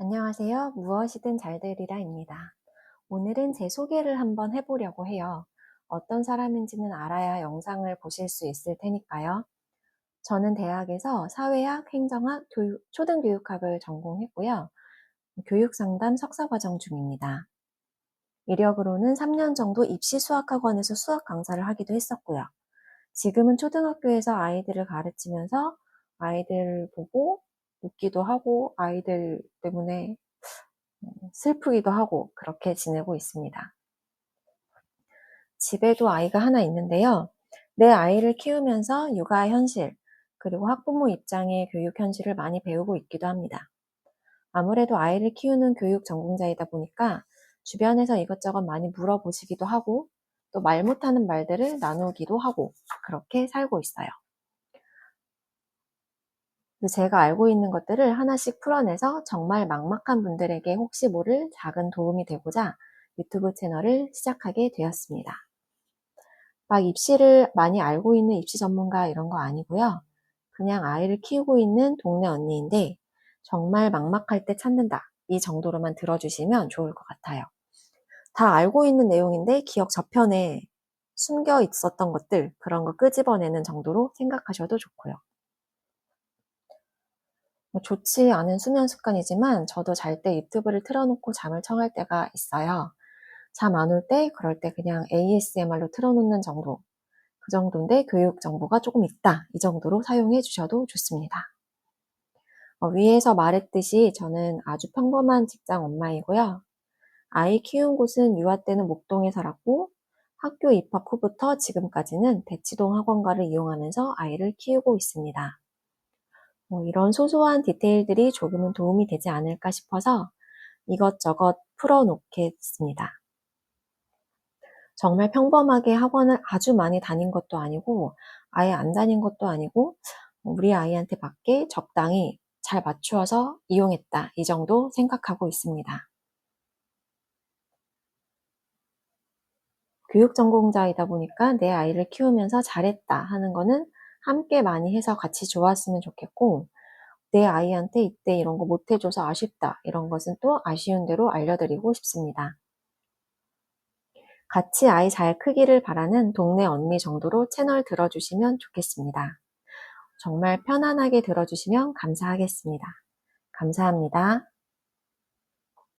안녕하세요. 무엇이든 잘 되리라입니다. 오늘은 제 소개를 한번 해보려고 해요. 어떤 사람인지는 알아야 영상을 보실 수 있을 테니까요. 저는 대학에서 사회학, 행정학, 교육, 초등교육학을 전공했고요. 교육상담 석사과정 중입니다. 이력으로는 3년 정도 입시 수학학원에서 수학 강사를 하기도 했었고요. 지금은 초등학교에서 아이들을 가르치면서 아이들 보고 웃기도 하고 아이들 때문에 슬프기도 하고 그렇게 지내고 있습니다. 집에도 아이가 하나 있는데요. 내 아이를 키우면서 육아 현실, 그리고 학부모 입장의 교육 현실을 많이 배우고 있기도 합니다. 아무래도 아이를 키우는 교육 전공자이다 보니까 주변에서 이것저것 많이 물어보시기도 하고 또 말 못하는 말들을 나누기도 하고 그렇게 살고 있어요. 제가 알고 있는 것들을 하나씩 풀어내서 정말 막막한 분들에게 혹시 모를 작은 도움이 되고자 유튜브 채널을 시작하게 되었습니다. 막 입시를 많이 알고 있는 입시 전문가 이런 거 아니고요. 그냥 아이를 키우고 있는 동네 언니인데 정말 막막할 때 찾는다. 이 정도로만 들어주시면 좋을 것 같아요. 다 알고 있는 내용인데 기억 저편에 숨겨 있었던 것들 그런 거 끄집어내는 정도로 생각하셔도 좋고요. 뭐 좋지 않은 수면 습관이지만 저도 잘 때 유튜브를 틀어놓고 잠을 청할 때가 있어요. 잠 안 올 때 그럴 때 그냥 ASMR로 틀어놓는 정도. 그 정도인데 교육 정보가 조금 있다. 이 정도로 사용해 주셔도 좋습니다. 어, 위에서 말했듯이 저는 아주 평범한 직장 엄마이고요. 아이 키운 곳은 유아 때는 목동에 살았고 학교 입학 후부터 지금까지는 대치동 학원가를 이용하면서 아이를 키우고 있습니다. 뭐 이런 소소한 디테일들이 조금은 도움이 되지 않을까 싶어서 이것저것 풀어놓겠습니다. 정말 평범하게 학원을 아주 많이 다닌 것도 아니고 아예 안 다닌 것도 아니고 우리 아이한테 맞게 적당히 잘 맞추어서 이용했다. 이 정도 생각하고 있습니다. 교육 전공자이다 보니까 내 아이를 키우면서 잘했다 하는 거는 함께 많이 해서 같이 좋았으면 좋겠고 내 아이한테 이때 이런 거 못해줘서 아쉽다 이런 것은 또 아쉬운 대로 알려드리고 싶습니다. 같이 아이 잘 크기를 바라는 동네 언니 정도로 채널 들어주시면 좋겠습니다. 정말 편안하게 들어주시면 감사하겠습니다. 감사합니다.